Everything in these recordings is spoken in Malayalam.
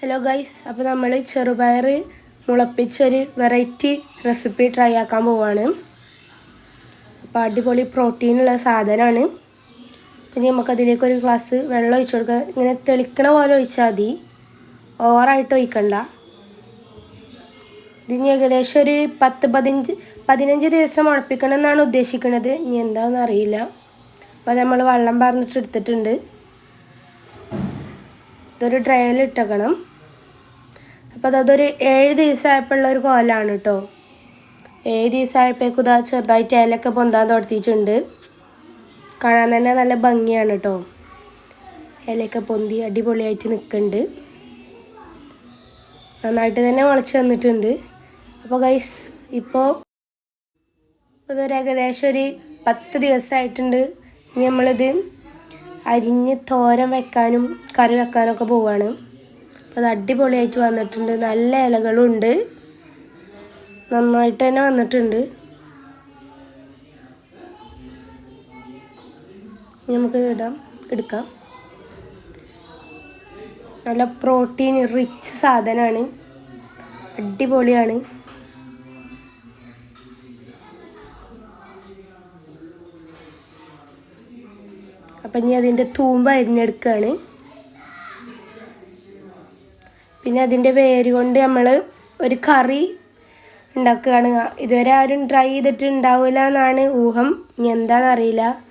ഹലോ ഗൈസ് അപ്പോൾ നമ്മൾ ചെറുപയർ മുളപ്പിച്ചൊരു വെറൈറ്റി റെസിപ്പി ട്രൈ ആക്കാൻ പോവാണ്. അപ്പോൾ അടിപൊളി പ്രോട്ടീനുള്ള സാധനമാണ് പിന്നെ നമുക്കതിലേക്ക് ഒരു ഗ്ലാസ് വെള്ളം ഒഴിച്ചു കൊടുക്കുക ഇങ്ങനെ തെളിക്കണ പോലെ ഒഴിച്ചാൽ മതി. ഓവറായിട്ട് ഒഴിക്കണ്ട. ഇതിന് ഏകദേശം ഒരു പത്ത് പതിനഞ്ച് പതിനഞ്ച് ദിവസം മുളപ്പിക്കണം എന്നാണ് ഉദ്ദേശിക്കുന്നത് ഇനി എന്താണെന്ന് അറിയില്ല. അപ്പോൾ നമ്മൾ വെള്ളം പറഞ്ഞിട്ട് എടുത്തിട്ടുണ്ട്. ഇതൊരു ഡ്രയറിൽ ഇട്ടേക്കണം. അപ്പോൾ അതൊരു ഏഴ് ദിവസമായപ്പോഴുള്ള ഒരു കോലാണ് കേട്ടോ ഏഴ് ദിവസമായപ്പോഴേക്കും ഇതാ ചെറുതായിട്ട് ഇലയൊക്കെ പൊന്താൻ തുടത്തിയിട്ടുണ്ട് കാണാൻ തന്നെ നല്ല ഭംഗിയാണ് കേട്ടോ ഇലയൊക്കെ പൊന്തി അടിപൊളിയായിട്ട് നിൽക്കുന്നുണ്ട്. നന്നായിട്ട് തന്നെ മുളച്ച് വന്നിട്ടുണ്ട്. അപ്പോൾ ഗൈസ് ഇപ്പോൾ ഇതൊരു ഏകദേശം ഒരു പത്ത് ദിവസമായിട്ടുണ്ട്. ഇനി നമ്മളിത് അരിഞ്ഞ് തോരൻ വെക്കാനും കറി വെക്കാനൊക്കെ പോവാണ്. അപ്പോൾ അത് അടിപൊളിയായിട്ട് വന്നിട്ടുണ്ട്. നല്ല ഇലകളും ഉണ്ട് നന്നായിട്ട് തന്നെ വന്നിട്ടുണ്ട്. നമുക്ക് ഇടാം. എടുക്കാം. നല്ല പ്രോട്ടീൻ റിച്ച് സാധനമാണ്. അടിപൊളിയാണ്. അപ്പം ഇനി അതിന്റെ തൂമ്പ അരിഞ്ഞെടുക്കുകയാണ് പിന്നെ അതിന്റെ വേര് കൊണ്ട് നമ്മൾ ഒരു കറി ഉണ്ടാക്കുകയാണ്. ഇതുവരെ ആരും ട്രൈ ചെയ്തിട്ട് ഉണ്ടാവില്ല എന്നാണ് ഊഹം. ഇനി എന്താണെന്ന് അറിയില്ല.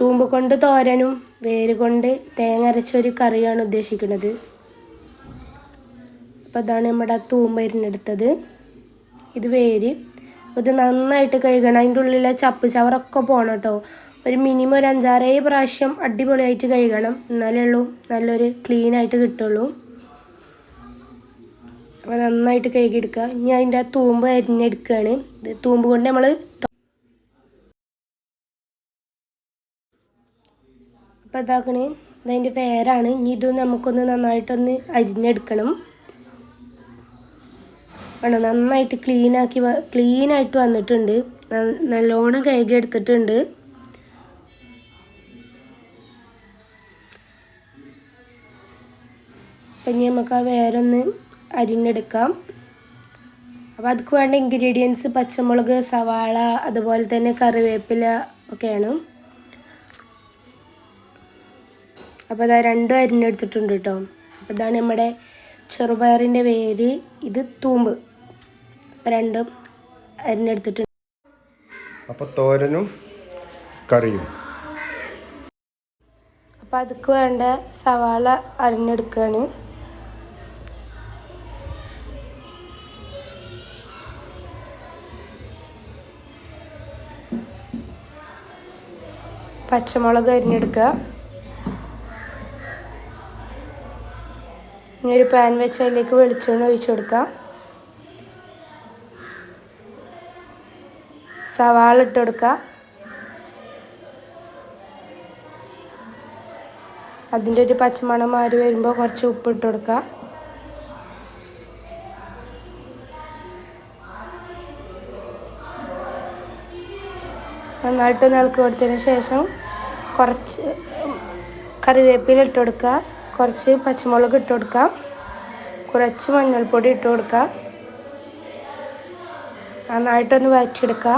തൂമ്പ് കൊണ്ട് തോരനും വേര് കൊണ്ട് തേങ്ങ അരച്ചൊരു കറിയാണ് ഉദ്ദേശിക്കുന്നത്. അപ്പോൾ അതാണ് നമ്മുടെ തൂമ്പ അരിഞ്ഞെടുത്തത്. ഇത് വേര്. ഇത് നന്നായിട്ട് കഴുകണം. അതിന്റെ ഉള്ളിലെ ചപ്പ് ചവറൊക്കെ പോകണം കേട്ടോ. ഒരു മിനിമം ഒരു അഞ്ചാറേഴ് പ്രാവശ്യം അടിപൊളിയായിട്ട് കഴുകണം. എന്നാലേ ഉള്ളൂ. നല്ലൊരു ക്ലീനായിട്ട് കിട്ടുള്ളൂ. അപ്പോൾ നന്നായിട്ട് കഴുകിയെടുക്കുക. ഇനി അതിന്റെ ആ തൂമ്പ് അരിഞ്ഞെടുക്കുകയാണ്. ഇത് തൂമ്പ് കൊണ്ട് നമ്മൾ അപ്പോൾ ഇതാക്കണേ. ഇതതിന്റെ പേരാണ് ഇനി ഇത് നമുക്കൊന്ന് നന്നായിട്ടൊന്ന് അരിഞ്ഞെടുക്കണം. ആണ്? നന്നായിട്ട് ക്ലീനാക്കി ക്ലീനായിട്ട് വന്നിട്ടുണ്ട്. നല്ലോണം കഴുകിയെടുത്തിട്ടുണ്ട്. അപ്പം ഇനി നമുക്ക് ആ വേരൊന്ന് അരിഞ്ഞെടുക്കാം. അപ്പോൾ അതിക്ക് വേണ്ട ഇൻഗ്രീഡിയൻസ് പച്ചമുളക് സവാള അതുപോലെ തന്നെ കറിവേപ്പില ഒക്കെയാണ്. അപ്പോൾ അതാ രണ്ടും അരിഞ്ഞെടുത്തിട്ടുണ്ട് കേട്ടോ. അപ്പോൾ ഇതാണ് നമ്മുടെ ചെറുപയറിന്റെ വേര് ഇത് തൂമ്പ്. രണ്ടും അരിഞ്ഞെടുത്തിട്ടുണ്ട്. അപ്പോൾ തോരനും കറിയും. അപ്പോൾ അതിക്ക് വേണ്ട സവാള അരിഞ്ഞെടുക്കുകയാണ് പച്ചമുളക് അരിഞ്ഞെടുക്കുക. ഇനി ഒരു പാൻ വെച്ച് അതിലേക്ക് വെളിച്ചെണ്ണ ഒഴിച്ചു കൊടുക്കാം സവാള ഇട്ട് കൊടുക്കുക. അതിന്റെ ഒരു പച്ചമണം മാറി വരുമ്പോൾ കുറച്ച് ഉപ്പ് ഇട്ട് കൊടുക്കുക. നന്നായിട്ട് ഇളക്കി കൊടുത്തതിന് ശേഷം കുറച്ച് കറിവേപ്പില ഇട്ട് കൊടുക്കുക. കുറച്ച് പച്ചമുളക് ഇട്ട് കൊടുക്കുക. കുറച്ച് മഞ്ഞൾപ്പൊടി ഇട്ട് കൊടുക്കുക. നന്നായിട്ടൊന്ന് വരച്ചെടുക്കുക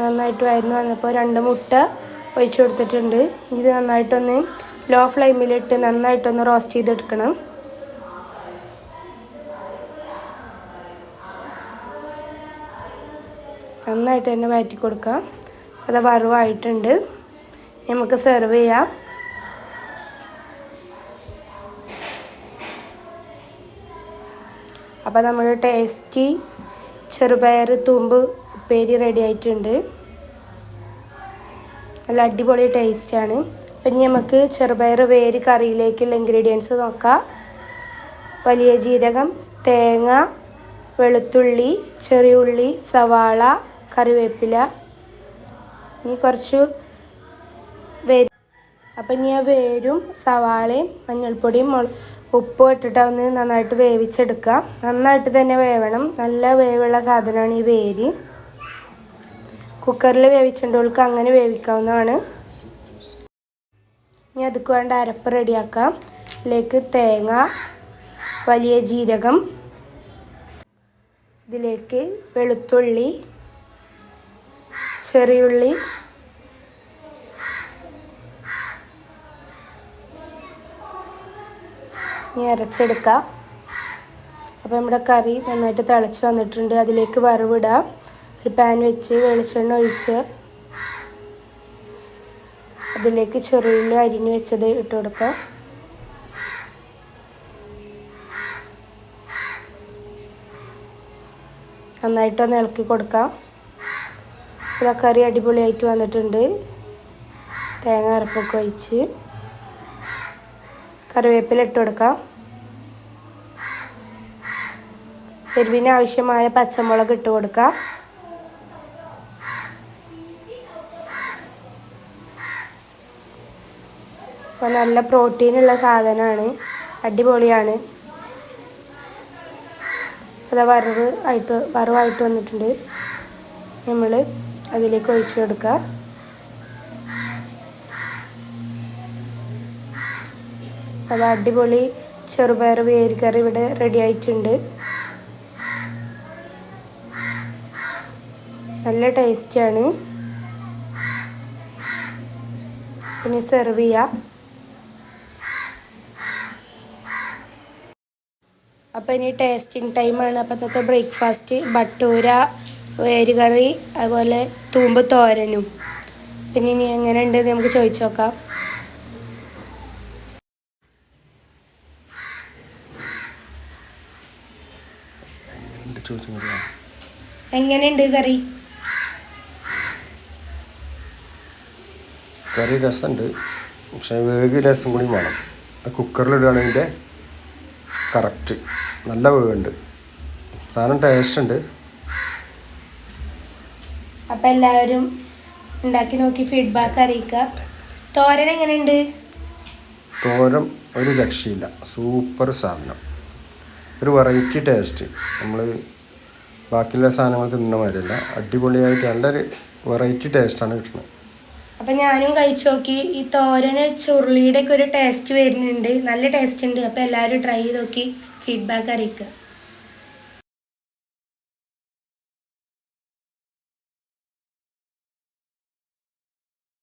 നന്നായിട്ട് വയന്ന് വന്നപ്പോൾ രണ്ട് മുട്ട ഒഴിച്ചു കൊടുത്തിട്ടുണ്ട്. ഇത് നന്നായിട്ടൊന്ന് ലോ ഫ്ലെയിമിലിട്ട് നന്നായിട്ടൊന്ന് റോസ്റ്റ് ചെയ്തെടുക്കണം. നന്നായിട്ട് തന്നെ വഴറ്റി കൊടുക്കാം. അത് വറവായിട്ടുണ്ട്. നമുക്ക് സെർവ് ചെയ്യാം. അപ്പോൾ നമ്മൾ ടേസ്റ്റി ചെറുപയർ തുമ്പ് ഉപ്പേരി റെഡി ആയിട്ടുണ്ട്. നല്ല അടിപൊളി ടേസ്റ്റാണ് അപ്പം ഇനി നമുക്ക് ചെറുപയർ വേര് കറിയിലേക്കുള്ള ഇൻഗ്രീഡിയൻസ് നോക്കാം. വലിയ ജീരകം തേങ്ങ വെളുത്തുള്ളി ചെറിയ ഉള്ളി സവാള കറിവേപ്പില. ഇനി കുറച്ച് വേര്. അപ്പം ഇനി ആ വേരും സവാളയും മഞ്ഞൾപ്പൊടിയും ഉപ്പും ഇട്ടിട്ട് ഒന്ന് നന്നായിട്ട് വേവിച്ചെടുക്കുക നന്നായിട്ട് തന്നെ വേവണം. നല്ല വേവുള്ള സാധനമാണ് ഈ വേര്. കുക്കറിൽ വേവിച്ചിട്ടുള്ളവർക്ക് അങ്ങനെ വേവിക്കാവുന്നതാണ്. ഇനി അതുക്ക് വേണ്ട അരപ്പ് റെഡിയാക്കാം. ഇതിലേക്ക് തേങ്ങ വലിയ ജീരകം ഇതിലേക്ക് വെളുത്തുള്ളി ചെറിയുള്ളി ഇനി അരച്ചെടുക്കാം. അപ്പോൾ നമ്മുടെ കറി നന്നായിട്ട് തിളച്ച് വന്നിട്ടുണ്ട്. അതിലേക്ക് വറവിടാം. ഒരു പാൻ വെച്ച് വെളിച്ചെണ്ണ ഒഴിച്ച് അതിലേക്ക് ചെറിയുള്ളി അരിഞ്ഞു വെച്ചത് ഇട്ട് കൊടുക്കുക നന്നായിട്ടൊന്ന് ഇളക്കി കൊടുക്കാം. ഇതാ കറി അടിപൊളിയായിട്ട് വന്നിട്ടുണ്ട്. തേങ്ങ അരപ്പൊക്കെ ഒഴിച്ച് കറിവേപ്പില ഇട്ട് കൊടുക്കാം. എരിവിന് ആവശ്യമായ പച്ചമുളക് ഇട്ട് കൊടുക്കാം. അപ്പോൾ നല്ല പ്രോട്ടീനുള്ള സാധനമാണ്. അടിപൊളിയാണ്. അത് വറവ് ആയിട്ട് വറവായിട്ട് വന്നിട്ടുണ്ട്. നമ്മൾ അതിലേക്ക് ഒഴിച്ചു കൊടുക്കുക അത് അടിപൊളി ചെറുപയർ വേരിക്കറി ഇവിടെ റെഡി ആയിട്ടുണ്ട്. നല്ല ടേസ്റ്റിയാണ് പിന്നെ സെർവ് ചെയ്യാം. അപ്പോൾ ഇനി ടേസ്റ്റിംഗ് ടൈമാണ് അപ്പോൾ ഇന്നത്തെ ബ്രേക്ക്ഫാസ്റ്റ് ബട്ടൂര വേരുകറി അതുപോലെ തൂമ്പ് തോരനും. പിന്നെ ഇനി എങ്ങനെയുണ്ട് എന്ന് നമുക്ക് ചോദിച്ചു നോക്കാം. എങ്ങനെയുണ്ട് കറി? കറി രസമുണ്ട്. പക്ഷേ വേഗം രസം കൂടി വേണം. കുക്കറിലിടുകയാണെങ്കിൽ കറക്റ്റ് നല്ല വേവുണ്ട്. സാധനം ടേസ്റ്റ് ഉണ്ട്. അപ്പൊ എല്ലാവരും ഉണ്ടാക്കി നോക്കി ഫീഡ്ബാക്ക് അറിയിക്കുക. തോരൻ എങ്ങനെയുണ്ട്? തോരൻ ഒരു രക്ഷയില്ല. സൂപ്പർ സാധനം. ഒരു വെറൈറ്റി ടേസ്റ്റ് നമ്മൾ ബാക്കിയുള്ള സാധനങ്ങൾ തിന്നുന്ന മാതിരിയല്ല അടിപൊളിയായിട്ട് നല്ലൊരു വെറൈറ്റി ടേസ്റ്റാണ് കിട്ടുന്നത്. അപ്പം ഞാനും കഴിച്ചു നോക്കി. ഈ തോരന് ചുരുളിയുടെ ഒക്കെ ഒരു ടേസ്റ്റ് വരുന്നുണ്ട്. നല്ല ടേസ്റ്റ് ഉണ്ട്. അപ്പോൾ എല്ലാവരും ട്രൈ ചെയ്ത് നോക്കി. ഫീഡ്ബാക്ക് അറിയിക്കുക.